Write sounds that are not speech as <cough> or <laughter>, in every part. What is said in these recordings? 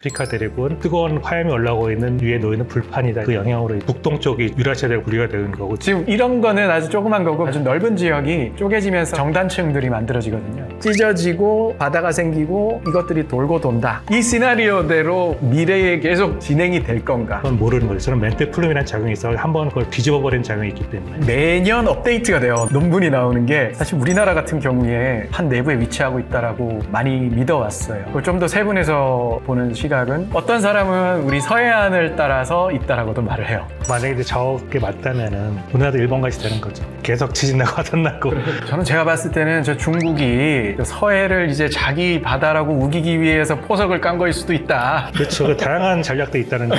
아프리카 대륙은 뜨거운 화염이 올라오고 있는 위에 놓이는 불판이다. 그 영향으로 북동쪽이 유라시아대로 분리가 되는 거고 지금 이런 거는 아주 조그만 거고 아주 넓은 지역이 쪼개지면서 정단층들이 만들어지거든요. 찢어지고 바다가 생기고 이것들이 돌고 돈다. 이 시나리오대로 미래에 계속 진행이 될 건가? 그건 모르는 거죠. 저는 멘트 플룸이라는 작용이 있어 한번 그걸 뒤집어 버리는 작용이 있기 때문에 매년 업데이트가 돼요. 논문이 나오는 게 사실 우리나라 같은 경우에 한 내부에 위치하고 있다라고 많이 믿어왔어요. 그걸 좀 더 세분해서 보는 시 각은 어떤 사람은 우리 서해안을 따라서 있다라고도 말을 해요. 만약에 이제 저게 맞다면은 우리나라도 일본같이 되는 거죠. 계속 지진 나고 화산 나고 저는 제가 봤을 때는 저 중국이 서해를 이제 자기 바다라고 우기기 위해서 포석을 깐 거일 수도 있다. 그렇죠. 그 다양한 전략도 있다는 거.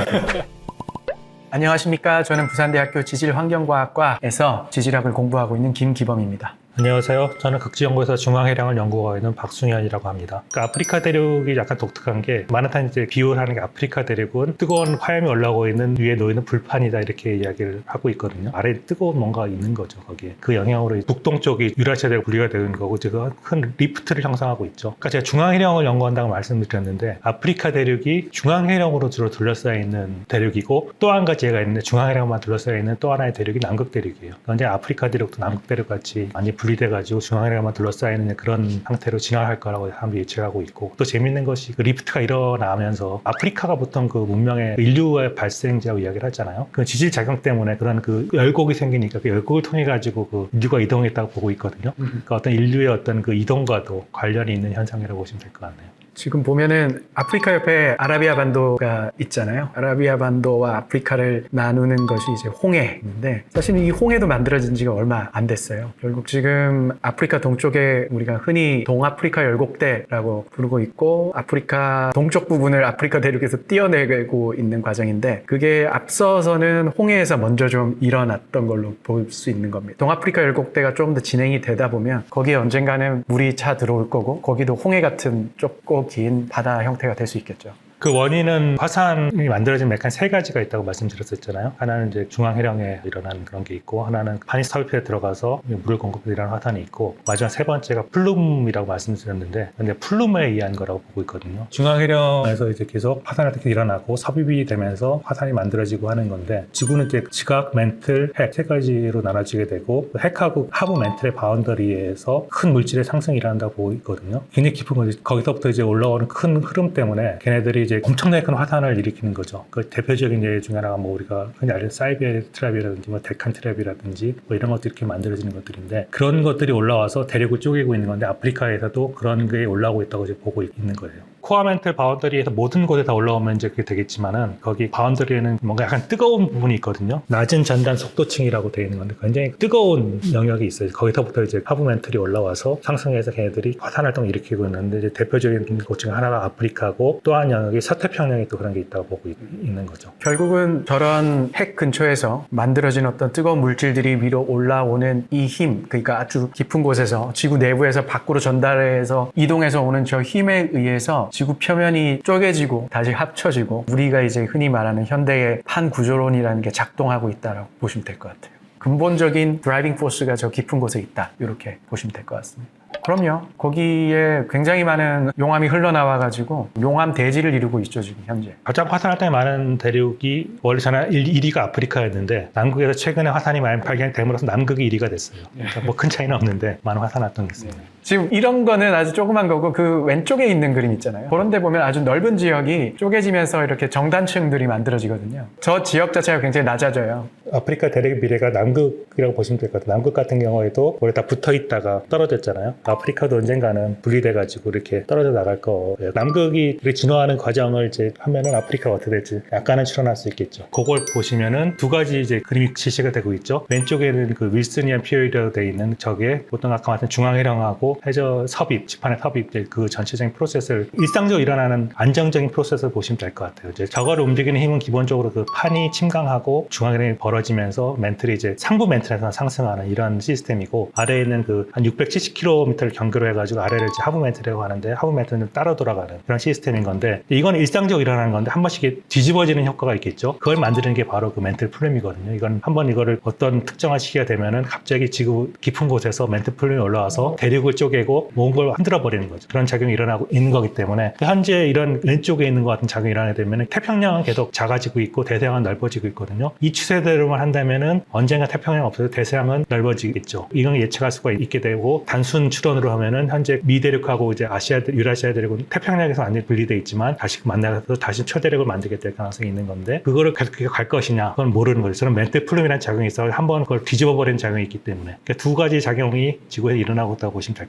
안녕하십니까. 저는 부산대학교 지질환경과학과에서 지질학을 공부하고 있는 김기범입니다. 안녕하세요. 저는 극지연구에서 중앙해량을 연구하고 있는 박승현이라고 합니다. 그 아프리카 대륙이 약간 독특한 게 많은 이제 비유하는 게 아프리카 대륙은 뜨거운 화염이 올라오고 있는 위에 놓이는 불판이다 이렇게 이야기를 하고 있거든요. 아래에 뜨거운 뭔가 있는 거죠 거기에. 그 영향으로 북동 쪽이 유라시아대로 분리가 되는 거고 지금 큰 리프트를 형성하고 있죠. 그러니까 제가 중앙해령을 연구한다고 말씀드렸는데 아프리카 대륙이 중앙해령으로 주로 둘러싸여 있는 대륙이고 또 한 가지가 있는데 중앙해령만 둘러싸여 있는 또 하나의 대륙이 남극 대륙이에요. 그런데 아프리카 대륙도 남극 대륙 같이 많이 분리돼가지고 중앙해령만 둘러싸여 있는 그런 상태로 진화할 거라고 사람들이 예측을 하고 있고 또 재밌는 것이 그 리프트가 일어나면서 아프리카가 보통 그 문명의 인류의 발생지라고 이야기를 하잖아요. 그 지질 작용 때문에 그런 그 열곡이 생기니까 그 열곡을 통해 가지고 그 인류가 이동했다고 보고 있거든요. 그러니까 어떤 인류의 어떤 그 이동과도 관련이 있는 현상이라고 보시면 될 것 같네요. 지금 보면은 아프리카 옆에 아라비아 반도가 있잖아요. 아라비아 반도와 아프리카를 나누는 것이 이제 홍해인데 사실 이 홍해도 만들어진 지가 얼마 안 됐어요. 결국 지금 아프리카 동쪽에 우리가 흔히 동아프리카 열곡대라고 부르고 있고 아프리카 동쪽 부분을 아프리카 대륙에서 띄어내고 있는 과정인데 그게 앞서서는 홍해에서 먼저 좀 일어났던 걸로 볼 수 있는 겁니다. 동아프리카 열곡대가 조금 더 진행이 되다 보면 거기에 언젠가는 물이 차 들어올 거고 거기도 홍해 같은 좁고 긴 바다 형태가 될 수 있겠죠. 그 원인은 화산이 만들어진 메칸 세 가지가 있다고 말씀드렸었잖아요. 하나는 이제 중앙해령에 일어나는 그런 게 있고, 하나는 파니스타울피에 들어가서 물을 공급해 일어나는 화산이 있고, 마지막 세 번째가 플룸이라고 말씀드렸는데, 근데 플룸에 의한 거라고 보고 있거든요. 중앙해령에서 이제 계속 화산이 어떻게 일어나고 섭입이 되면서 화산이 만들어지고 하는 건데, 지구는 이제 지각, 멘틀, 핵 세 가지로 나눠지게 되고, 그 핵하고 하부 멘틀의 바운더리에서 큰 물질의 상승이 일어난다고 보고 있거든요. 굉장히 깊은 거지. 거기서부터 이제 올라오는 큰 흐름 때문에 걔네들이 이제 엄청나게 큰 화산을 일으키는 거죠. 그 대표적인 예중에 하나가 뭐 우리가 흔히 알는 사이베리아 트랩이라든지 뭐 데칸 트랩이라든지 뭐 이런 것들이 이렇게 만들어지는 것들인데 그런 것들이 올라와서 대륙을 쪼개고 있는 건데 아프리카에서도 그런 게 올라오고 있다고 이제 보고 있는 거예요. 코어멘틀 바운더리에서 모든 곳에 다 올라오면 이제 그게 되겠지만은 거기 바운더리에는 뭔가 약간 뜨거운 부분이 있거든요. 낮은 전단 속도층이라고 되어 있는 건데 굉장히 뜨거운 영역이 있어요. 거기서부터 이제 하부 멘틀이 올라와서 상승해서 걔네들이 화산 활동을 일으키고 있는데 이제 대표적인 곳 중에 하나가 아프리카고 또한 영역이 서태평양에 또 그런 게 있다고 보고 있, 는 거죠. 결국은 저런 핵 근처에서 만들어진 어떤 뜨거운 물질들이 위로 올라오는 이 힘, 그러니까 아주 깊은 곳에서 지구 내부에서 밖으로 전달해서 이동해서 오는 저 힘에 의해서 지구 표면이 쪼개지고 다시 합쳐지고 우리가 이제 흔히 말하는 현대의 판 구조론이라는 게 작동하고 있다라고 보시면 될 것 같아요. 근본적인 드라이빙 포스가 저 깊은 곳에 있다. 이렇게 보시면 될 것 같습니다. 그럼요. 거기에 굉장히 많은 용암이 흘러나와가지고 용암 대지를 이루고 있죠, 지금 현재. 가장 화산 활동이 많은 대륙이 원래 저는 1위가 아프리카였는데 남극에서 최근에 화산이 많이 발견됨으로써 남극이 1위가 됐어요. 뭐큰 차이는 없는데 많은 화산 활동이 있어요. 지금 이런 거는 아주 조그만 거고 그 왼쪽에 있는 그림 있잖아요. 그런 데 보면 아주 넓은 지역이 쪼개지면서 이렇게 정단층들이 만들어지거든요. 저 지역 자체가 굉장히 낮아져요. 아프리카 대륙의 미래가 남극이라고 보시면 될 것 같아요. 남극 같은 경우에도 원래 다 붙어 있다가 떨어졌잖아요. 아프리카도 언젠가는 분리돼가지고 이렇게 떨어져 나갈 거예요. 남극이 이렇게 진화하는 과정을 이제 하면은 아프리카가 어떻게 될지 약간은 추론할 수 있겠죠. 그걸 보시면은 두 가지 이제 그림이 실시가 되고 있죠. 왼쪽에는 그 윌슨이안 피어리라고 되어 있는 저게 보통 아까 말한 중앙해령하고 해저 섭입, 지판의 섭입 이제 그 전체적인 프로세스를 일상적으로 일어나는 안정적인 프로세스를 보시면 될 것 같아요. 이제 저거를 움직이는 힘은 기본적으로 그 판이 침강하고 중앙해령이 벌어지면서 멘틀이 이제 상부 멘틀에서 상승하는 이런 시스템이고 아래에 있는 그 한 670km 밑을 경계로 해가지고 아래를 이제 하부 멘틀이라고 하는데 하부 멘틀은 따라 돌아가는 그런 시스템인 건데 이건 일상적으로 일어나는 건데 한 번씩 뒤집어지는 효과가 있겠죠. 그걸 만드는 게 바로 그 멘틀 플룸이거든요. 이건 한 번 이거를 어떤 특정한 시기가 되면은 갑자기 지구 깊은 곳에서 멘틀 플룸이 올라와서 대륙을 쪼개고 모든 걸 흔들어 버리는 거죠. 그런 작용이 일어나고 있는 거기 때문에 현재 이런 왼쪽에 있는 것 같은 작용이 일어나게 되면은 태평양은 계속 작아지고 있고 대서양은 넓어지고 있거든요. 이 추세대로만 한다면은 언젠가 태평양 없어서 대서양은 넓어지겠죠. 이건 예측할 수가 있게 되고 단순 추론으로 하면은 현재 미대륙하고 이제 아시아 유라시아 대륙은 태평양에서 완전히 분리돼 있지만 다시 만나서 다시 초대륙을 만들게 될 가능성이 있는 건데 그거를 계속 갈 것이냐 그건 모르는 거죠. 저는 멘트 플룸이라는 작용이 있어 한번 그걸 뒤집어 버리는 작용이 있기 때문에 그두 가지 작용이 지구에 일어나고 있다고 보시면 될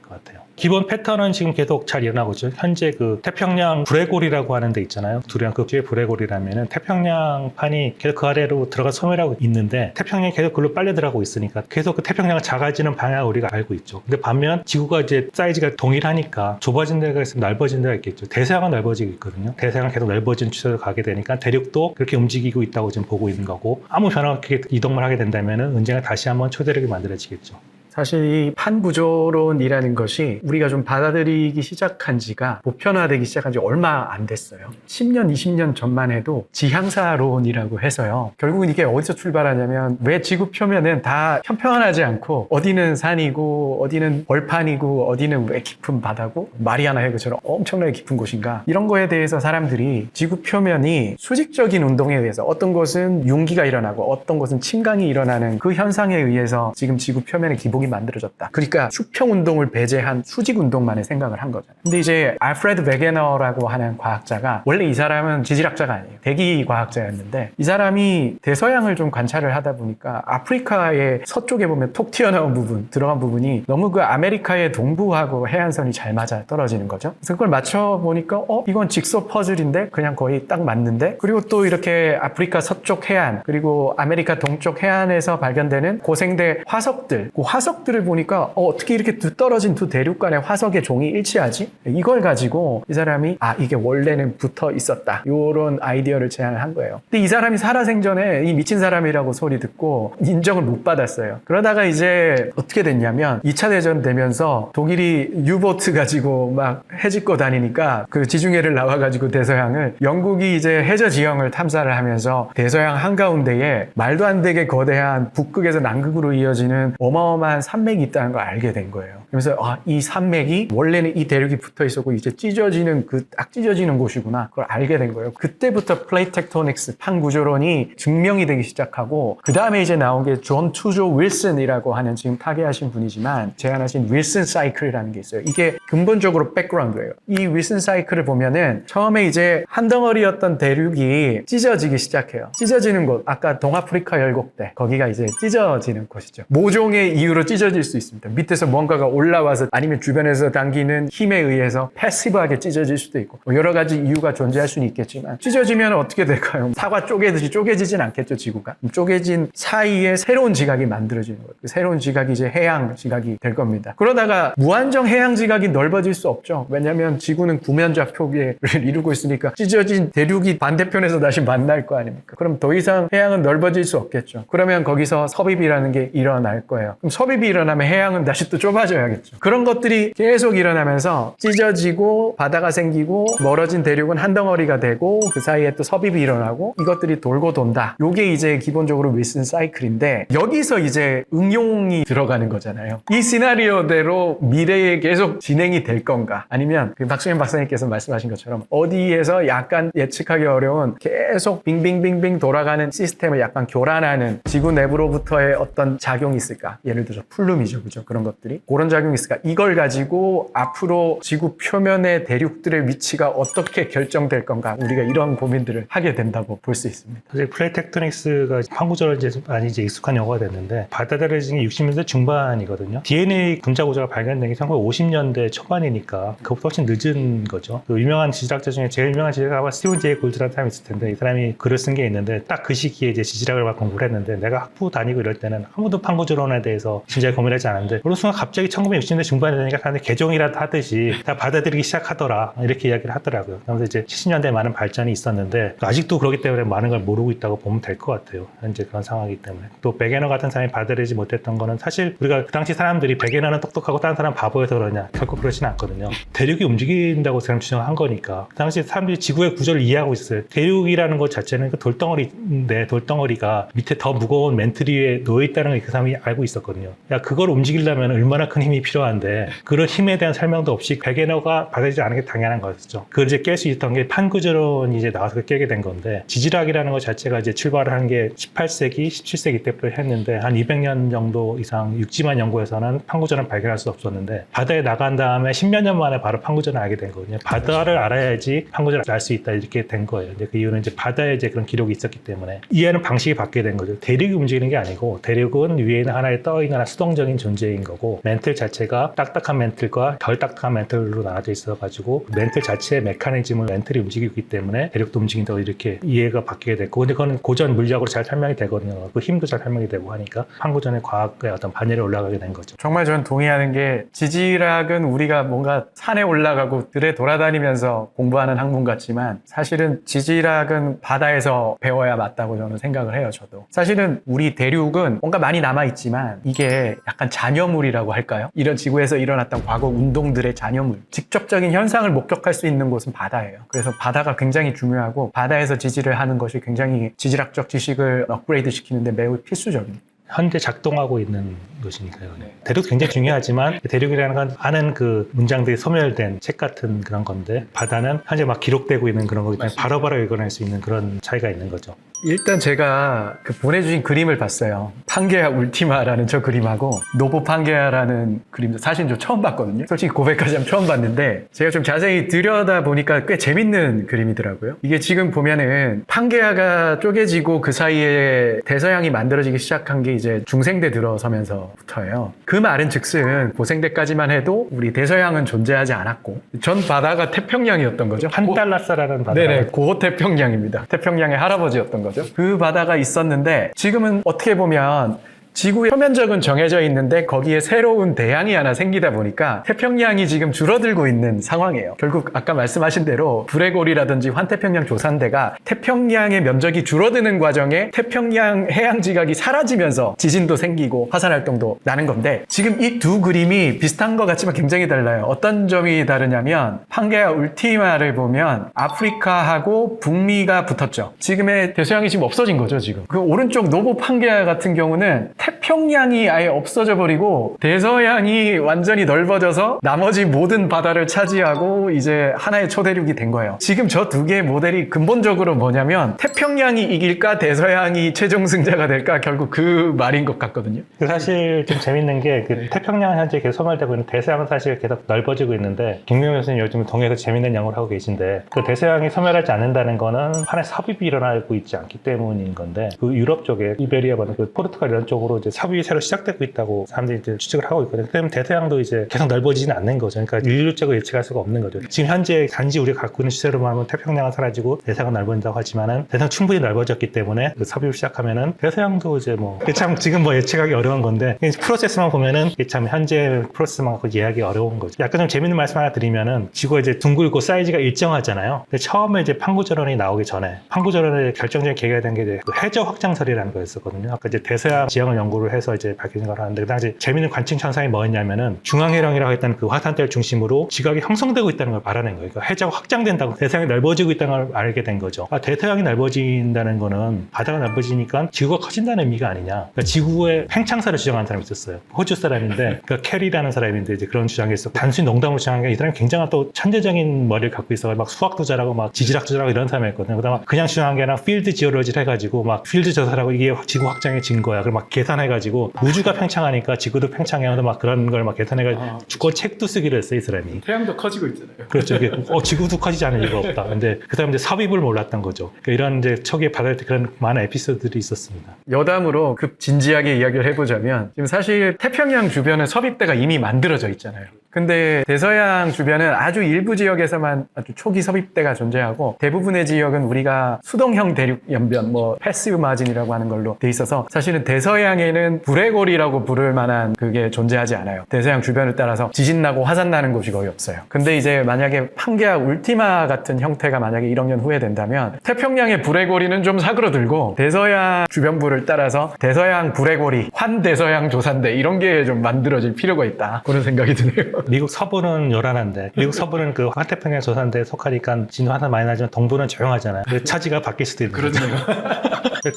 것 같아요. 기본 패턴은 지금 계속 잘 일어나고 있죠. 현재 그 태평양 브레골이라고 하는 데 있잖아요. 두리안 극지의 브레골이라면은 태평양 판이 계속 그 아래로 들어가 소멸하고 있는데 태평양이 계속 그걸로 빨려 들어가고 있으니까 계속 그 태평양이 작아지는 방향을 우리가 알고 있죠. 근데 반면 지구가 이제 사이즈가 동일하니까 좁아진 데가 있으면 넓어진 데가 있겠죠. 대서양은 넓어지고 있거든요. 대서양은 계속 넓어진 추세로 가게 되니까 대륙도 그렇게 움직이고 있다고 지금 보고 있는 거고 아무 변화 없이 이동을 하게 된다면은 언젠가 다시 한번 초대력이 만들어지겠죠. 사실 이 판구조론이라는 것이 우리가 좀 받아들이기 시작한 지가 보편화되기 시작한 지 얼마 안 됐어요. 10년, 20년 전만 해도 지향사론이라고 해서요. 결국은 이게 어디서 출발하냐면 왜 지구 표면은 다 평평하지 않고 어디는 산이고 어디는 벌판이고 어디는 왜 깊은 바다고 마리아나 해구처럼 엄청나게 깊은 곳인가 이런 거에 대해서 사람들이 지구 표면이 수직적인 운동에 의해서 어떤 것은 융기가 일어나고 어떤 것은 침강이 일어나는 그 현상에 의해서 지금 지구 표면의 기 복이 만들어졌다. 그러니까 수평 운동을 배제한 수직 운동만을 생각을 한 거잖아요. 근데 이제 알프레드 베게너라고 하는 과학자가 원래 이 사람은 지질학자가 아니에요. 대기 과학자였는데 이 사람이 대서양을 좀 관찰을 하다 보니까 아프리카의 서쪽에 보면 톡 튀어나온 부분, 들어간 부분이 너무 그 아메리카의 동부하고 해안선이 잘 맞아 떨어지는 거죠. 그래서 그걸 맞춰 보니까 어 이건 직소 퍼즐인데 그냥 거의 딱 맞는데 그리고 또 이렇게 아프리카 서쪽 해안 그리고 아메리카 동쪽 해안에서 발견되는 고생대 화석들 그 화석 들을 보니까 어, 어떻게 이렇게 두 떨어진 두 대륙 간의 화석의 종이 일치하지? 이걸 가지고 이 사람이 아 이게 원래는 붙어 있었다 이런 아이디어를 제안을 한 거예요. 근데 이 사람이 살아생전에 이 미친 사람이라고 소리 듣고 인정을 못 받았어요. 그러다가 이제 어떻게 됐냐면 2차 대전 되면서 독일이 유보트 가지고 막 해집고 다니니까 그 지중해를 나와가지고 대서양을 영국이 이제 해저 지형을 탐사를 하면서 대서양 한가운데에 말도 안 되게 거대한 북극에서 남극으로 이어지는 어마어마한 산맥이 있다는 걸 알게 된 거예요. 그래서 아, 이 산맥이 원래는 이 대륙이 붙어 있었고 이제 찢어지는 그 딱 찢어지는 곳이구나. 그걸 알게 된 거예요. 그때부터 플레이 텍토닉스 판구조론이 증명이 되기 시작하고 그 다음에 이제 나온 게 존 투조 윌슨이라고 하는 지금 타계하신 분이지만 제안하신 윌슨 사이클이라는 게 있어요. 이게 근본적으로 백그라운드예요. 이 윌슨 사이클을 보면은 처음에 이제 한 덩어리였던 대륙이 찢어지기 시작해요. 찢어지는 곳 아까 동아프리카 열곡대 거기가 이제 찢어지는 곳이죠. 모종의 이유로 찢어질 수 있습니다. 밑에서 뭔가가 올 라와서 아니면 주변에서 당기는 힘에 의해서 패시브하게 찢어질 수도 있고 뭐 여러 가지 이유가 존재할 수는 있겠지만 찢어지면 어떻게 될까요? <laughs> 사과 쪼개듯이 쪼개지진 않겠죠 지구가 쪼개진 사이에 새로운 지각이 만들어지는 거예요. 그 새로운 지각이 이제 해양 지각이 될 겁니다. 그러다가 무한정 해양 지각이 넓어질 수 없죠. 왜냐하면 지구는 구면좌 표기를 <laughs> 이루고 있으니까 찢어진 대륙이 반대편에서 다시 만날 거 아닙니까? 그럼 더 이상 해양은 넓어질 수 없겠죠. 그러면 거기서 섭입이라는 게 일어날 거예요. 그럼 섭입이 일어나면 해양은 다시 또 좁아져야 겠죠. 그런 것들이 계속 일어나면서 찢어지고 바다가 생기고 멀어진 대륙은 한 덩어리가 되고 그 사이에 또 섭입이 일어나고 이것들이 돌고 돈다. 요게 이제 기본적으로 윌슨 사이클인데 여기서 이제 응용이 들어가는 거잖아요. 이 시나리오대로 미래에 계속 진행이 될 건가? 아니면 그 박수현 박사님께서 말씀하신 것처럼 어디에서 약간 예측하기 어려운 계속 빙빙빙빙 돌아가는 시스템을 약간 교란하는 지구 내부로부터의 어떤 작용이 있을까? 예를 들어서 플룸이죠, 그죠? 그런 것들이 그런 작용 이 있을까? 이걸 가지고 앞으로 지구 표면의 대륙들의 위치가 어떻게 결정될 건가? 우리가 이런 고민들을 하게 된다고 볼 수 있습니다. 사실 플레이 텍토닉스가 한구조로 이제 많이 이제 익숙한 용어가 됐는데 받아들여진 게 60년대 중반이거든요. DNA 분자 구조가 발견된 게 1950년대 초반이니까 그것보다 훨씬 늦은 거죠. 그 유명한 지질학자 중에 제일 유명한 지질학자가 스티븐 제이 골드라는 사람이 있을 텐데 이 사람이 글을 쓴 게 있는데 딱 그 시기에 이제 지질학을 막 공부를 했는데 내가 학부 다니고 이럴 때는 아무도 판구조론에 대해서 진지하게 고민하지 않았는데 어느 순간 갑자기 1960년대 중반에 되니까 사람들이 개종이라도 하듯이 다 받아들이기 시작하더라 이렇게 이야기를 하더라고요. 그러면서 이제 70년대에 많은 발전이 있었는데 아직도 그렇기 때문에 많은 걸 모르고 있다고 보면 될 것 같아요. 현재 그런 상황이기 때문에 또 베게너 같은 사람이 받아들이지 못했던 거는 사실 우리가 그 당시 사람들이 베게너는 똑똑하고 다른 사람 바보여서 그러냐 결코 그렇지는 않거든요. 대륙이 움직인다고 사람 주장한 거니까 그 당시 사람들이 지구의 구조를 이해하고 있어요. 대륙이라는 것 자체는 그 돌덩어리인데 돌덩어리가 밑에 더 무거운 멘틀 위에 놓여 있다는 걸 그 사람이 알고 있었거든요. 야 그걸 움직이려면 얼마나 큰 힘이 필요한데 그런 힘에 대한 설명도 없이 베게너가 받아들이지 않은 게 당연한 거였죠. 그걸 이제 깰 수 있던 게 판구조론이 이제 나와서 깨게 된 건데 지질학이라는 것 자체가 이제 출발을 한 게 18세기, 17세기 때부터 했는데 한 200년 정도 이상 육지만 연구해서는 판구조론 발견할 수 없었는데 바다에 나간 다음에 10몇 년 만에 바로 판구조를 알게 된 거거든요. 바다를 알아야지 판구조를 알 수 있다 이렇게 된 거예요. 이제 그 이유는 이제 바다에 이제 그런 기록이 있었기 때문에 이해하는 방식이 바뀌게 된 거죠. 대륙이 움직이는 게 아니고 대륙은 위에 있는 하나의 떠 있는 수동적인 존재인 거고 멘틀 자체 가 딱딱한 멘틀과 덜 딱딱한 멘틀로 나눠져 있어 가지고 멘틀 자체의 메커니즘을 멘틀이 움직이고 있기 때문에 대륙도 움직인다고 이렇게 이해가 바뀌게 됐고 근데 그건 고전 물리학으로 잘 설명이 되거든요. 그 힘도 잘 설명이 되고 하니까 판구전의 과학의 어떤 반열에 올라가게 된 거죠. 정말 저는 동의하는 게 지질학은 우리가 뭔가 산에 올라가고 들에 돌아다니면서 공부하는 학문 같지만 사실은 지질학은 바다에서 배워야 맞다고 저는 생각을 해요, 저도. 사실은 우리 대륙은 뭔가 많이 남아있지만 이게 약간 잔여물이라고 할까요? 이런 지구에서 일어났던 과거 운동들의 잔여물. 직접적인 현상을 목격할 수 있는 곳은 바다예요. 그래서 바다가 굉장히 중요하고 바다에서 지질을 하는 것이 굉장히 지질학적 지식을 업그레이드 시키는데 매우 필수적입니다. 현재 작동하고 있는 것이니까요. 대륙도 굉장히 중요하지만 대륙이라는 건 아는 그 문장들이 소멸된 책 같은 그런 건데 바다는 현재 막 기록되고 있는 그런 거기 때문에 바로바로 읽어낼 수 있는 그런 차이가 있는 거죠. 일단 제가 그 보내주신 그림을 봤어요. 판게아 울티마라는 저 그림하고 노보 판게아라는 그림도 사실 저 처음 봤거든요. 솔직히 고백하자면 처음 봤는데 제가 좀 자세히 들여다 보니까 꽤 재밌는 그림이더라고요. 이게 지금 보면은 판게아가 쪼개지고 그 사이에 대서양이 만들어지기 시작한 게 이제 중생대 들어서면서부터예요. 그 말은 즉슨 고생대까지만 해도 우리 대서양은 존재하지 않았고 전 바다가 태평양이었던 거죠. 판달라스라는 바다. 네네, 고 태평양입니다. 태평양의 할아버지였던 거죠. 그 바다가 있었는데 지금은 어떻게 보면 지구의 표면적은 정해져 있는데 거기에 새로운 대양이 하나 생기다 보니까 태평양이 지금 줄어들고 있는 상황이에요. 결국 아까 말씀하신 대로 브레골이라든지 환태평양 조산대가 태평양의 면적이 줄어드는 과정에 태평양 해양 지각이 사라지면서 지진도 생기고 화산 활동도 나는 건데 지금 이 두 그림이 비슷한 것 같지만 굉장히 달라요. 어떤 점이 다르냐면 판게아 울티마를 보면 아프리카하고 북미가 붙었죠. 지금의 대서양이 지금 없어진 거죠, 지금. 그 오른쪽 노보 판게아 같은 경우는 태평양이 아예 없어져 버리고 대서양이 완전히 넓어져서 나머지 모든 바다를 차지하고 이제 하나의 초대륙이 된 거예요. 지금 저 두 개의 모델이 근본적으로 뭐냐면 태평양이 이길까 대서양이 최종 승자가 될까 결국 그 말인 것 같거든요. 그 사실 좀 재밌는 게 그 태평양은 현재 계속 소멸되고 있는 대서양은 사실 계속 넓어지고 있는데 김명 교수님 요즘 동해에서 재밌는 연구를 하고 계신데 그 대서양이 소멸하지 않는다는 거는 하나의 삽입이 일어나고 있지 않기 때문인 건데 그 유럽 쪽에 이베리아나 그 포르투갈 이런 쪽으로 이제 삽입이 새로 시작되고 있다고 사람들이 이제 추측을 하고 있거든요. 그러면 대서양도 이제 계속 넓어지지는 않는 거죠. 그러니까 인류적으로 예측할 수가 없는 거죠. 지금 현재 단지 우리가 갖고 있는 시세로만 하면 태평양은 사라지고 대서양은 넓어진다고 하지만은 대서양 충분히 넓어졌기 때문에 그 삽입을 시작하면은 대서양도 이제 뭐 참 지금 뭐 예측하기 어려운 건데 이 프로세스만 보면은 참 현재 프로세스만 갖고 이해하기 어려운 거죠. 약간 좀 재밌는 말씀 하나 드리면은 지구가 이제 둥글고 사이즈가 일정하잖아요. 근데 처음에 이제 판구전원이 나오기 전에 판구전원의 결정적인 계기가 된 게 이제 그 해저 확장설이라는 거였었거든요. 아까 이제 대서양 지형을 연구를 해서 이제 밝혀진 걸 하는데 그 당시 재밌는 관측 현상이 뭐였냐면은 중앙해령이라고 했던 그 화산대를 중심으로 지각이 형성되고 있다는 걸 말하는 거예요. 그러니까 해저가 확장된다고 대서양이 넓어지고 있다는 걸 알게 된 거죠. 아, 대서양이 넓어진다는 거는 바다가 넓어지니까 지구가 커진다는 의미가 아니냐. 그러니까 지구의 팽창사를 주장한 사람이 있었어요. 호주 사람인데 그 캐리라는 사람인데 이제 그런 주장이 있어. 단순히 농담으로 주장한 게 이 사람이 굉장한 또 천재적인 머리를 갖고 있어. 막 수학도 잘하고 막 지질학도 잘하고 이런 사람이었거든요. 그다음에 그냥 주장한 게 아니라 필드 지오로지를 해가지고 막 필드 조사라고 이게 지구 확장의 증거야. 그걸 막 계산해 가지고 우주가 팽창하니까 지구도 팽창해 하면서 막 그런 걸 막 계산해가지고 아. 주권 책도 쓰기로 했어요. 이 사람이. 태양도 커지고 있잖아요. 그렇죠. 이게 <laughs> 어, 지구도 커지지 않을 이유가 없다. 근데 그 사람 이제 삽입을 몰랐던 거죠. 그러니까 이런 이제 초기에 받을 때 그런 많은 에피소드들이 있었습니다. 여담으로 급 진지하게 이야기를 해보자면 지금 사실 태평양 주변에 섭입대가 이미 만들어져 있잖아요. 근데 대서양 주변은 아주 일부 지역에서만 아주 초기 섭입대가 존재하고 대부분의 지역은 우리가 수동형 대륙 연변, 뭐 패시브 마진이라고 하는 걸로 돼 있어서 사실은 대서양에는 불의골이라고 부를 만한 그게 존재하지 않아요. 대서양 주변을 따라서 지진 나고 화산 나는 곳이 거의 없어요. 근데 이제 만약에 판게아 울티마 같은 형태가 만약에 1억 년 후에 된다면 태평양의 불의골이는 좀 사그러들고 대서양 주변부를 따라서 대서양 불의골이 환대서양 조산대 이런 게 좀 만들어질 필요가 있다. 그런 생각이 드네요. 미국 서부는 요란한데 미국 서부는 그 환태평양 조산대에 속하니까 진화 화산 많이 나지만 동부는 조용하잖아요. 그 차지가 바뀔 수도 있는 거죠.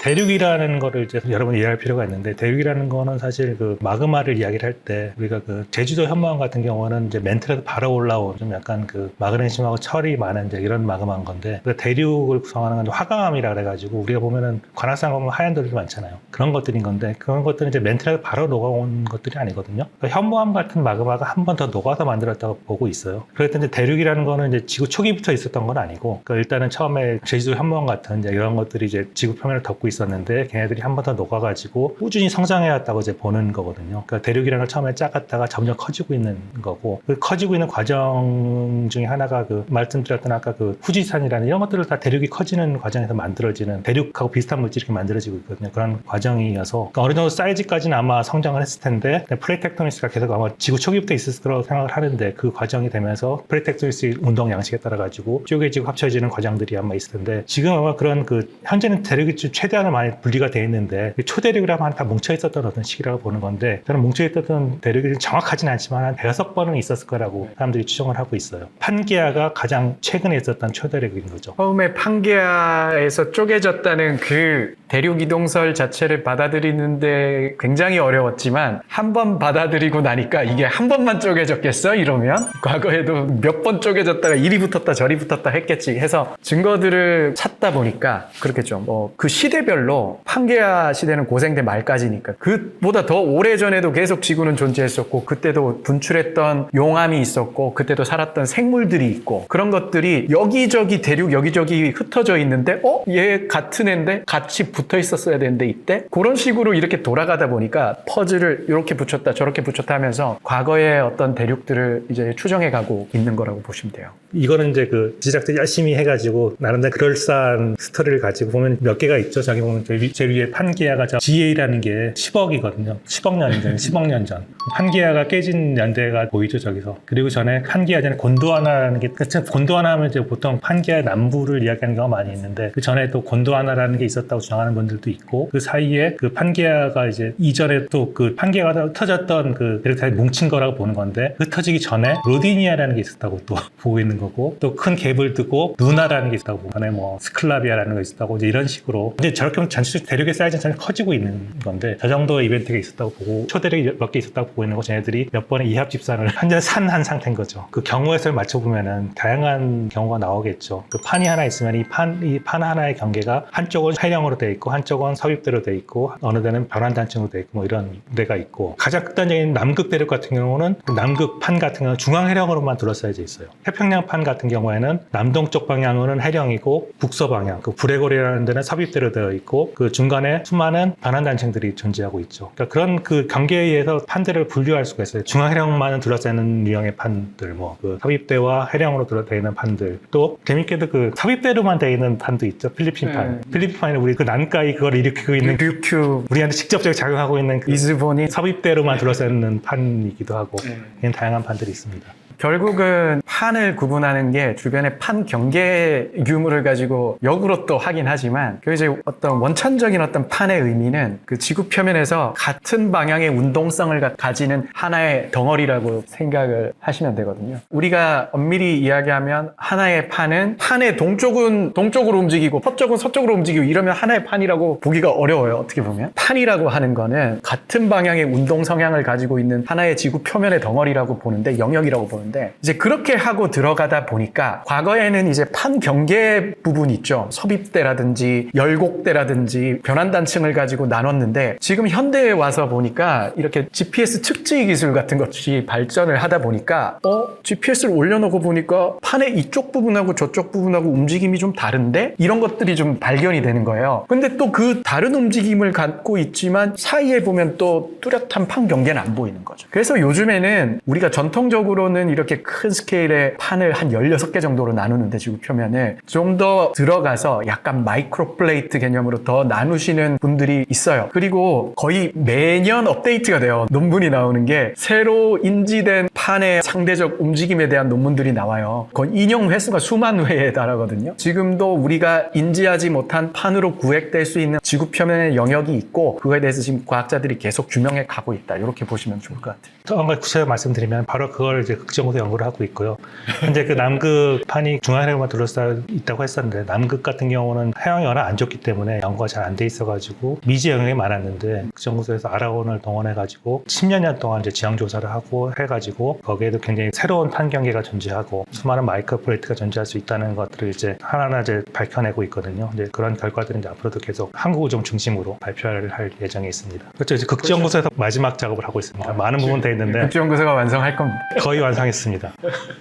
대륙이라는 거를 이제 여러분 이해할 필요가 있는데 대륙이라는 거는 사실 그 마그마를 이야기를 할 때 우리가 그 제주도 현무암 같은 경우는 이제 멘트에서 바로 올라온 좀 약간 그 마그네슘하고 철이 많은 이제 이런 마그마인 건데 그 대륙을 구성하는 건 화강암이라 그래가지고 우리가 보면은 관악산 가면 하얀 돌이 많잖아요. 그런 것들인 건데 그런 것들은 이제 멘트에서 바로 녹아온 것들이 아니거든요. 그 현무암 같은 마그마가 한 번 더 녹아서 만들었다고 보고 있어요. 그랬더니 이제 대륙이라는 거는 이제 지구 초기부터 있었던 건 아니고 그러니까 일단은 처음에 제주도 현무암 같은 이제 이런 것들이 이제 지구 표면을 덮고 있었는데 걔네들이 한 번 더 녹아가지고 꾸준히 성장해왔다고 이제 보는 거거든요. 그러니까 대륙이라는 걸 처음에 작았다가 점점 커지고 있는 거고 그 커지고 있는 과정 중에 하나가 그 말씀드렸던 아까 그 후지산이라는 이런 것들을 다 대륙이 커지는 과정에서 만들어지는 대륙하고 비슷한 물질이 만들어지고 있거든요. 그런 과정이어서 그러니까 어느 정도 사이즈까지는 아마 성장을 했을 텐데 플레이텍토니스가 계속 아마 지구 초기부터 있었을 거라고 생각을 하는데 그 과정이 되면서 플레이텍토니스 운동 양식에 따라 가지고 쪼개지고 합쳐지는 과정들이 아마 있을 텐데 지금 아마 그런 그 현재는 대륙이 좀 최대한으로 많이 분리가 돼 있는데 그 초대륙이라면 다 뭉쳐 있었던 어떤 시기라고 보는 건데 저는 뭉쳐 있었던 대륙이 정확하진 않지만 한 대여섯 번은 있었을 거라고 사람들이 추정을 하고 있어요. 판게아가 가장 최근에 있었던 초대륙인 거죠. 처음에 판게아에서 쪼개졌다는 그 대륙 이동설 자체를 받아들이는데 굉장히 어려웠지만 한 번 받아들이고 나니까 이게 한 번만 쪼개졌겠어? 이러면 과거에도 몇 번 쪼개졌다가 이리 붙었다 저리 붙었다 했겠지 해서 증거들을 찾다 보니까 그렇겠죠. 뭐그 시대별로 판게아 시대는 고생대 말까지니까 그보다 더 오래 전에도 계속 지구는 존재했었고 그때도 분출했던 용암이 있었고 그때도 살았던 생물들이 있고 그런 것들이 여기저기 대륙 여기저기 흩어져 있는데 어? 얘 같은 애인데 같이 붙어 있었어야 되는데 이때 그런 식으로 이렇게 돌아가다 보니까 퍼즐을 이렇게 붙였다 저렇게 붙였다 하면서 과거의 어떤 대륙들을 이제 추정해 가고 있는 거라고 보시면 돼요. 이거는 이제 그 제작자 열심히 해가지고 나름대로 그럴싸한 스토리를 가지고 보면 몇 개가 있죠. 저기 보면 제일, 위- 제일 위에 판게아가 저 GA라는 게 10억이거든요. 10억 년 전, 10억 년 전. 판게아가 깨진 연대가 보이죠, 저기서. 그리고 전에 판게아 전에 곤도아나라는 게, 그쵸, 곤도아나 하면 이제 보통 판게아 남부를 이야기하는 경우가 많이 있는데 그 전에 또 곤도아나라는 게 있었다고 주장하는 분들도 있고 그 사이에 그 판게아가 이제 이전에 또 그 판게아가 흩어졌던 그 대륙 뭉친 거라고 보는 건데 흩어지기 전에 로디니아라는 게 있었다고 또 <laughs> 보고 있는 거고 또 큰 갭을 두고 누나라는 게 있었다고 보고 전에 뭐 스클라비아라는 거 있었다고 이제 이런 식으로. 근데 저렇게 전체 대륙의 사이즈는 전혀 커지고 있는 건데 저 정도의 이벤트가 있었다고 보고 초대륙이 몇 개 있었다고 보고 있는 거 쟤네들이 몇 번의 이합 집산을 <laughs> 완전 산한 상태인 거죠. 그 수를 맞춰보면은 다양한 경우가 나오겠죠. 그 판이 하나 있으면 이 판 이 판 하나의 경계가 한쪽은 해령으로 돼 있고 한쪽은 서입대로 돼 있고 어느 데는 변환단층으로 돼 있고 뭐 이런 데가 있고 가장 극단적인 남극 대륙 같은 경우는 그 남극 판 같은 경우는 중앙 해령으로만 둘러싸여져 있어요. 태평양 판 같은 경우에는 남동쪽 방향으로는 해령이고 북서 방향 그 브레골이라는 데는 섭입대로 되어 있고 그 중간에 수많은 변환단층들이 존재하고 있죠. 그러니까 그런 그 경계에 의해서 판들을 분류할 수가 있어요. 중앙 해령만은 둘러싸는 유형의 판들 뭐그 섭입대와 해령으로 둘러되어 있는 판들. 또 재밌게도 그 섭입대로만 되어 있는 판도 있죠. 필리핀 판. 네. 필리핀 판이 우리 그 난가이 그걸 일으키고 있는 류큐. 우리한테 직접적으로 작용하고 있는 그 이즈본이 섭입대로만 둘러싸는 판이기도 하고 네. 다양한 판들이 있습니다. 결국은 판을 구분하는 게 주변의 판 경계 유무를 가지고 역으로 또 하긴 하지만 그 이제 어떤 원천적인 어떤 판의 의미는 그 지구 표면에서 같은 방향의 운동성을 가- 가지는 하나의 덩어리라고 생각을 하시면 되거든요. 우리가 엄밀히 이야기하면 하나의 판은 판의 동쪽은 동쪽으로 움직이고 서쪽은 서쪽으로 움직이고 이러면 하나의 판이라고 보기가 어려워요. 어떻게 보면 판이라고 하는 거는 같은 방향의 운동 성향을 가지고 있는 하나의 지구 표면의 덩어리라고 보는데 영역이라고 보는 건데 이제 그렇게 하고 들어가다 보니까 과거에는 이제 판 경계 부분 있죠. 섭입대라든지 열곡대라든지 변환단층을 가지고 나눴는데 지금 현대에 와서 보니까 이렇게 GPS 측지 기술 같은 것이 발전을 하다 보니까 어 GPS를 올려놓고 보니까 판의 이쪽 부분하고 저쪽 부분하고 움직임이 좀 다른데 이런 것들이 좀 발견이 되는 거예요. 근데 또 그 다른 움직임을 갖고 있지만 사이에 보면 또 뚜렷한 판 경계는 안 보이는 거죠. 그래서 요즘에는 우리가 전통적으로는 이렇게 큰 스케일의 판을 한 16개 정도로 나누는데 지구 표면을 좀더 들어가서 약간 마이크로 플레이트 개념으로 더 나누시는 분들이 있어요. 그리고 거의 매년 업데이트가 돼요. 논문이 나오는 게 새로 인지된 판의 상대적 움직임에 대한 논문들이 나와요. 거의 인용 횟수가 수만 회에 달하거든요. 지금도 우리가 인지하지 못한 판으로 구획될 수 있는 지구 표면의 영역이 있고 그거에 대해서 지금 과학자들이 계속 규명해 가고 있다. 이렇게 보시면 좋을 것 같아요. 한번 구체적으로 말씀드리면 바로 그걸 이제 극 정으로 연구를 하고 있고요. 현재 그 남극 판이 중앙해력만 둘러싸여 있다고 했었는데 남극 같은 경우는 해양이 워낙 안 좋기 때문에 연구가 잘 안 돼 있어가지고 미지 영역이 많았는데 극정구소에서 아라곤을 동원해가지고 10여 년 동안 이제 지형 조사를 하고 해가지고 거기에도 굉장히 새로운 판 경계가 존재하고 수많은 마이크로 플레이트가 존재할 수 있다는 것들을 이제 하나하나 이제 밝혀내고 있거든요. 이제 그런 결과들은 이제 앞으로도 계속 한국 우정 중심으로 발표를 할 예정에 있습니다. 그렇죠. 이제 극정구소에서 마지막 작업을 하고 있습니다. 많은 부분 돼 있는데 국제연구소가 완성할 겁니다. 거의 완성했습니다.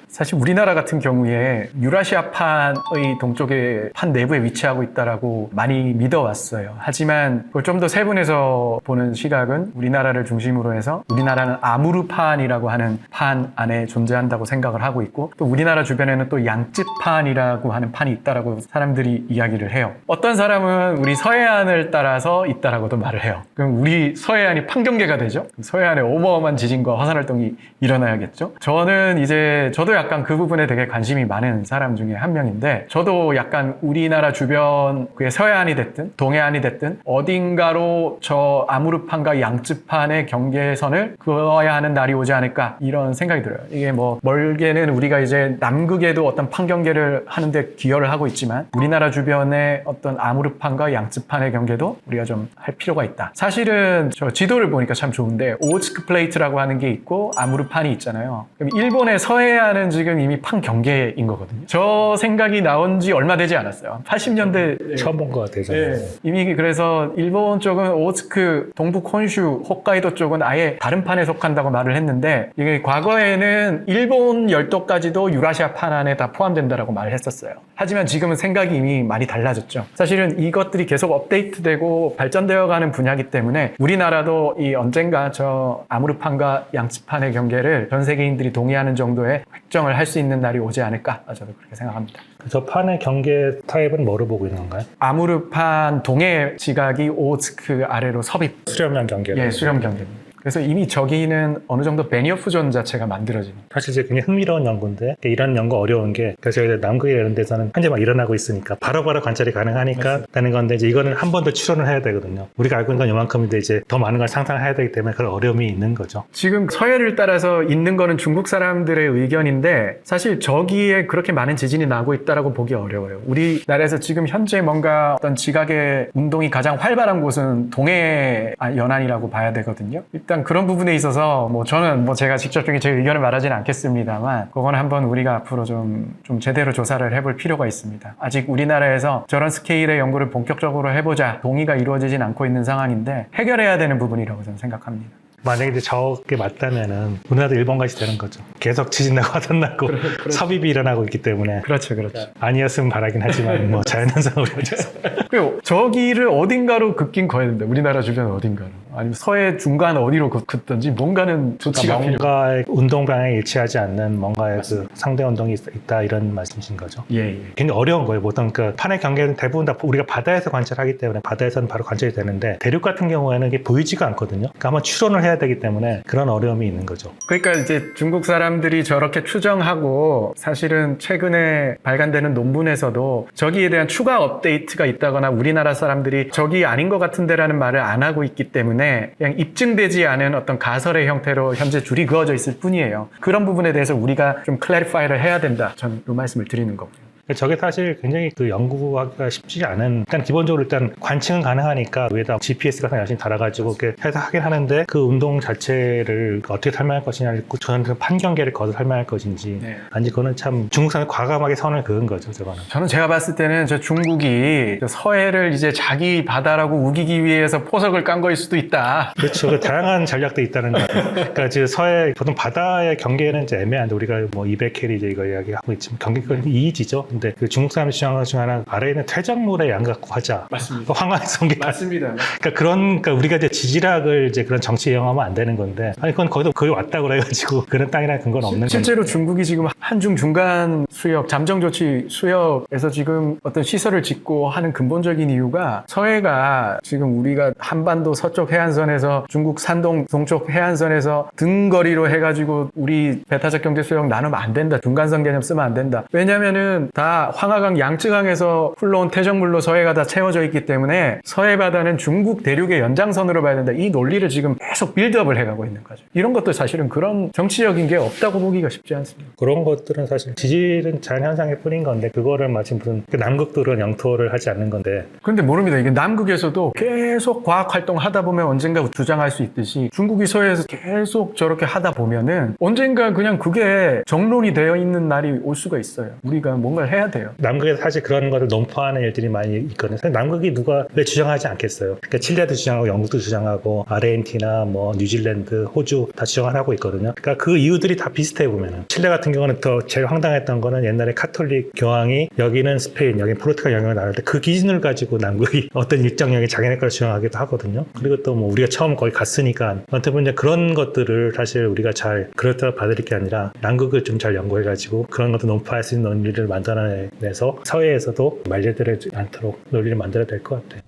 사실 우리나라 같은 경우에 유라시아 판의 동쪽에 판 내부에 위치하고 있다라고 많이 믿어왔어요. 하지만 좀 더 세분해서 보는 시각은 우리나라를 중심으로 해서 우리나라는 아무르판이라고 하는 판 안에 존재한다고 생각을 하고 있고 또 우리나라 주변에는 또 양쯔판이라고 하는 판이 있다라고 사람들이 이야기를 해요. 어떤 사람은 우리 서해안을 따라서 있다라고도 말을 해요. 그럼 우리 서해안이 판경계가 되죠. 서해안에 어마어마한 지진과 화산 활동이 일어나야겠죠. 저는 이제 저도 약간 그 부분에 되게 관심이 많은 사람 중에 한 명인데 저도 약간 우리나라 주변 그게 서해안이 됐든 동해안이 됐든 어딘가로 저 아무르판과 양쯔판의 경계선을 그어야 하는 날이 오지 않을까 이런 생각이 들어요. 이게 뭐 멀게는 우리가 이제 남극에도 어떤 판 경계를 하는데 기여를 하고 있지만 우리나라 주변의 어떤 아무르판과 양쯔판의 경계도 우리가 좀 할 필요가 있다. 사실은 저 지도를 보니까 참 좋은데 오츠크 플레이트라고 하는 게 있고 아무르판이 있잖아요. 그럼 일 본의 서해안은 지금 이미 판 경계인 거거든요. 저 생각이 나온 지 얼마 되지 않았어요. 80년대 처음 본 것 같아요. 저는. 네. 이미 그래서 일본 쪽은 오츠크, 동북 콘슈, 홋카이도 쪽은 아예 다른 판에 속한다고 말을 했는데 이게 과거에는 일본 열도까지도 유라시아 판 안에 다 포함된다라고 말을 했었어요. 하지만 지금은 생각이 이미 많이 달라졌죠. 사실은 이것들이 계속 업데이트되고 발전되어 가는 분야이기 때문에 우리나라도 이 언젠가 저 아무르판과 양치판의 경계를 전 세계인들이 동의하는 정도의 획정을 할 수 있는 날이 오지 않을까 저도 그렇게 생각합니다. 저 판의 경계 타입은 뭐로 보고 있는 건가요? 아무르판 동해 지각이 오츠크 아래로 섭입 수렴량 경계. 예, 수렴 경계입니다. 그래서 이미 저기는 어느 정도 베니어프 존 자체가 만들어집니다. 사실 이제 굉장히 흥미로운 연구인데 이런 연구 어려운 게 그래서 저희 남극에 이런 데서는 현재 막 일어나고 있으니까 바로 바로 관찰이 가능하니까 되는 건데 이제 이거는 한 번 더 추론을 해야 되거든요. 우리가 알고 있는 건 요만큼인데 이제 더 많은 걸 상상해야 되기 때문에 그런 어려움이 있는 거죠. 지금 서해를 따라서 있는 거는 중국 사람들의 의견인데 사실 저기에 그렇게 많은 지진이 나고 있다라고 보기 어려워요. 우리나라에서 지금 현재 뭔가 어떤 지각의 운동이 가장 활발한 곳은 동해 연안이라고 봐야 되거든요. 일단 그런 부분에 있어서 뭐 저는 뭐 제가 직접적인 제 의견을 말하지는 않겠습니다만 그건 한번 우리가 앞으로 좀, 좀 제대로 조사를 해볼 필요가 있습니다. 아직 우리나라에서 저런 스케일의 연구를 본격적으로 해보자 동의가 이루어지진 않고 있는 상황인데 해결해야 되는 부분이라고 저는 생각합니다. 만약에 이제 저게 맞다면은 우리나라도 일본같이 되는 거죠. 계속 지진 나고 화산 나고 섭입이 일어나고 있기 때문에 그렇죠, 그렇죠. 아니었으면 바라긴 하지만 뭐 자연현상으로 <laughs> 어쩌서 그리고 저기를 어딘가로 긋긴 된다. 우리나라 주변 어딘가로. 아니면 서해 중간 어디로 긋- 긋든지 뭔가는 조치가 필요. 뭔가의 운동 방향이 일치하지 않는 뭔가의 그 상대 운동이 있- 있다 이런 말씀이신 거죠. 예, 예. 굉장히 어려운 거예요. 보통 그 판의 경계는 대부분 다 우리가 바다에서 관찰하기 때문에 바다에서는 바로 관찰이 되는데 대륙 같은 경우에는 이게 보이지가 않거든요. 그러니까 한번 추론을 해야 되기 때문에 그런 어려움이 있는 거죠. 그러니까 이제 중국 사람들이 저렇게 추정하고 사실은 최근에 발간되는 논문에서도 저기에 대한 추가 업데이트가 있다거나 우리나라 사람들이 저기 아닌 것 같은데라는 말을 안 하고 있기 때문에 그냥 입증되지 않은 어떤 가설의 형태로 현재 줄이 그어져 있을 뿐이에요. 그런 부분에 대해서 우리가 좀 클래리파이를 해야 된다. 저는 이 말씀을 드리는 거고요. 저게 사실 굉장히 그 연구하기가 쉽지 않은 일단 기본적으로 일단 관측은 가능하니까 위에다 GPS 같은 거 열심히 달아가지고 이렇게 해서 하긴 하는데 그 운동 자체를 어떻게 설명할 것이냐 고 저는 그 판경계를 거둬 설명할 것인지 네. 아니 그거는 참 중국산이 과감하게 선을 그은 거죠 저거는. 저는 제가 봤을 때는 저 중국이 저 서해를 이제 자기 바다라고 우기기 위해서 포석을 깐 거일 수도 있다. 그렇죠. 그 다양한 전략도 있다는 거. 그러니까 지금 서해 보통 바다의 경계는 이제 애매한데 우리가 뭐 200캐리 이제 이거 이야기하고 있지만 경계권이 이이지죠. 근데 그 중국 사람이 주장하는 것중 하나 아래에 있는 퇴적물의 양 갖고 하자. 맞습니다. 황화성 계. 맞습니다. <laughs> 그러니까 그런 그러니까 우리가 이제 지지락을 이제 그런 정치 이용하면 안 되는 건데 아니 그건 거기도 거기 왔다고 그래가지고 <laughs> 그런 땅이라는 근거는 없는 건데. 실제로 중국이 지금 한중 중간 수역, 잠정 조치 수역에서 지금 어떤 시설을 짓고 하는 근본적인 이유가 서해가 지금 우리가 한반도 서쪽 해안선에서 중국 산동 동쪽 해안선에서 등거리로 해가지고 우리 배타적 경제 수역 나누면 안 된다. 중간선 개념 쓰면 안 된다. 왜냐면은 다 황하강 양쯔강에서 흘러온 태적물로 서해가 다 채워져 있기 때문에 서해 바다는 중국 대륙의 연장선으로 봐야 된다. 이 논리를 지금 계속 빌드업을 해가고 있는 거죠. 이런 것도 사실은 그런 정치적인 게 없다고 보기가 쉽지 않습니다. 그런 것들은 사실 지질은 자연 현상일 뿐인 건데 그거를 마치 무슨 그 남극들은 영토를 하지 않는 건데 근데 모릅니다. 이게 남극에서도 계속 과학 활동 하다 보면 언젠가 주장할 수 있듯이 중국이 서해에서 계속 저렇게 하다 보면은 언젠가 그냥 그게 정론이 되어 있는 날이 올 수가 있어요. 우리가 뭔가를 해야 돼요. 남극에서 사실 그런 것을 논파하는 일들이 많이 있거든요. 남극이 누가 왜 주장하지 않겠어요? 그러니까 칠레도 주장하고 영국도 주장하고 아르헨티나, 뭐 뉴질랜드, 호주 다 주장을 하고 있거든요. 그러니까 그 이유들이 다 비슷해 보면은 칠레 같은 경우는 더 제일 황당했던 거는 옛날에 카톨릭 교황이 여기는 스페인, 여기는 포르투갈 영역을 나눌 때 그 기준을 가지고 남극이 <laughs> 어떤 일정 영역 자기네 걸 주장하기도 하거든요. 그리고 또 뭐 우리가 처음 거기 갔으니까 어떻게 이제 그런 것들을 사실 우리가 잘 그렇다고 받아들일 게 아니라 남극을 좀 잘 연구해가지고 그런 것도 논파할 수 있는 논리를 만들어 내서 서해에서도 말려들지 않도록 논리를 만들어야 될 것 같아요.